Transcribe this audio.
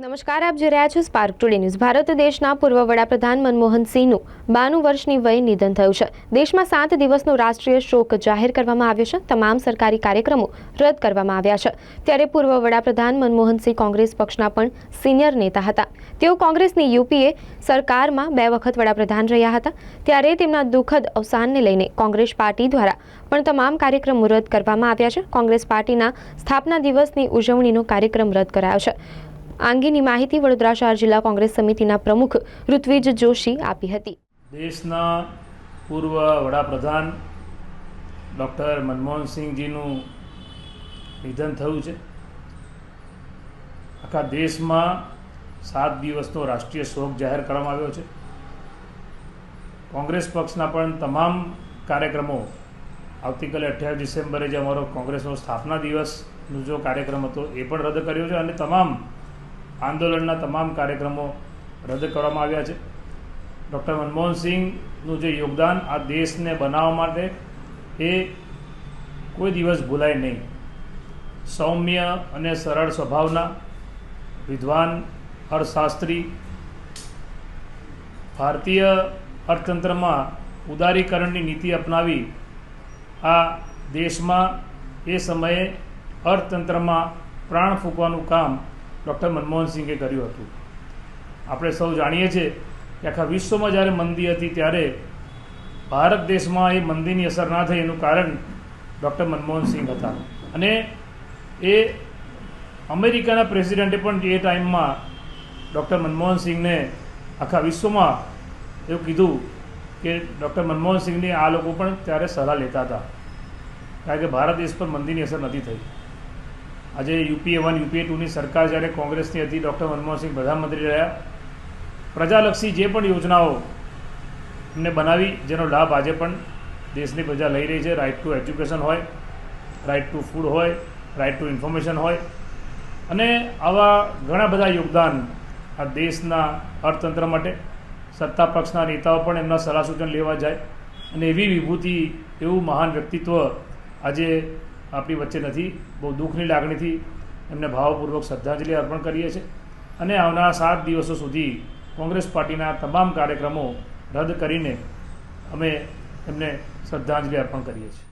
નમસ્કાર, આપ જોઈ રહ્યા છો સ્પાર્ક ટુડે ન્યૂઝ ભારત દેશના પૂર્વ વડાપ્રધાન મનમોહન સિંહનું બાણું વર્ષની વયે નિધન થયું છે. દેશમાં સાત દિવસનો રાષ્ટ્રીય શોક જાહેર કરવામાં આવ્યો છે. તમામ સરકારી કાર્યક્રમો રદ કરવામાં આવ્યા છે. ત્યારે પૂર્વ વડાપ્રધાન મનમોહન સિંહ કોંગ્રેસ પક્ષના પણ સિનિયર નેતા હતા. તેઓ કોંગ્રેસની યુપીએ સરકારમાં બે વખત વડાપ્રધાન રહ્યા હતા. ત્યારે તેમના દુઃખદ અવસાનને લઈને કોંગ્રેસ પાર્ટી દ્વારા પણ તમામ કાર્યક્રમો રદ કરવામાં આવ્યા છે. કોંગ્રેસ પાર્ટીના સ્થાપના દિવસની ઉજવણીનો કાર્યક્રમ રદ કરાયો છે. આ અંગેની માહિતી વડોદરા શહેર જિલ્લા કોંગ્રેસ સમિતિના પ્રમુખ ઋત્વિજ જોશી આપી હતી. દેશના પૂર્વ વડાપ્રધાન ડૉક્ટર મનમોહનસિંહજીનું નિધન થયું છે. આખા દેશમાં સાત દિવસનો રાષ્ટ્રીય શોક જાહેર કરવામાં આવ્યો છે. કોંગ્રેસ પક્ષના પણ તમામ કાર્યક્રમો આવતીકાલે અઠ્યાવીસ ડિસેમ્બરે જે અમારો કોંગ્રેસનો સ્થાપના દિવસનો જો કાર્યક્રમ હતો એ પણ રદ કર્યો છે અને તમામ આંદોલનના તમામ કાર્યક્રમો રદ કરવામાં આવ્યા છે. ડૉક્ટર મનમોહનસિંહનું જે યોગદાન આ દેશને બનાવવા માટે એ કોઈ દિવસ ભૂલાય નહીં. સૌમ્ય અને સરળ સ્વભાવના વિદ્વાન અર્થશાસ્ત્રી ભારતીય અર્થતંત્રમાં ઉદારીકરણની નીતિ અપનાવી આ દેશમાં એ સમયે અર્થતંત્રમાં પ્રાણ ફૂંકવાનું કામ ડૉક્ટર મનમોહનસિંહે કર્યું હતું. આપણે સૌ જાણીએ છીએ કે આખા વિશ્વમાં જ્યારે મંદી હતી ત્યારે ભારત દેશમાં એ મંદીની અસર ના થઈ એનું કારણ ડૉક્ટર મનમોહનસિંહ હતા. અને એ અમેરિકાના પ્રેસિડેન્ટે પણ એ ટાઈમમાં ડૉક્ટર મનમોહનસિંહને આખા વિશ્વમાં એવું કીધું કે ડૉક્ટર મનમોહનસિંહની આ લોકો પણ ત્યારે સલાહ લેતા હતા. કારણ કે ભારત દેશ પર મંદીની અસર નથી થઈ. આજે યુપીએ વન, યુપીએ ટુની સરકાર જ્યારે કોંગ્રેસની હતી ડૉક્ટર મનમોહનસિંહ પ્રધાનમંત્રી રહ્યા, પ્રજાલક્ષી જે પણ યોજનાઓ એમને બનાવી, જેનો લાભ આજે પણ દેશની પ્રજા લઈ રહી છે. રાઇટ ટુ એજ્યુકેશન હોય રાઇટ ટુ ફૂડ હોય રાઇટ ટુ ઇન્ફોર્મેશન હોય. અને આવા ઘણા બધા યોગદાન આ દેશના અર્થતંત્ર માટે, સત્તા પક્ષના નેતાઓ પણ એમના સલાહ સૂચન લેવા જાય. અને એવી વિભૂતિ, એવું મહાન વ્યક્તિત્વ આજે આપણી વચ્ચે નથી. બહુ દુઃખની લાગણીથી એમને ભાવપૂર્વક શ્રદ્ધાંજલિ અર્પણ કરીએ છીએ. અને આવનારા સાત દિવસો સુધી કોંગ્રેસ પાર્ટીના તમામ કાર્યક્રમો રદ કરીને અમે એમને શ્રદ્ધાંજલિ અર્પણ કરીએ છીએ.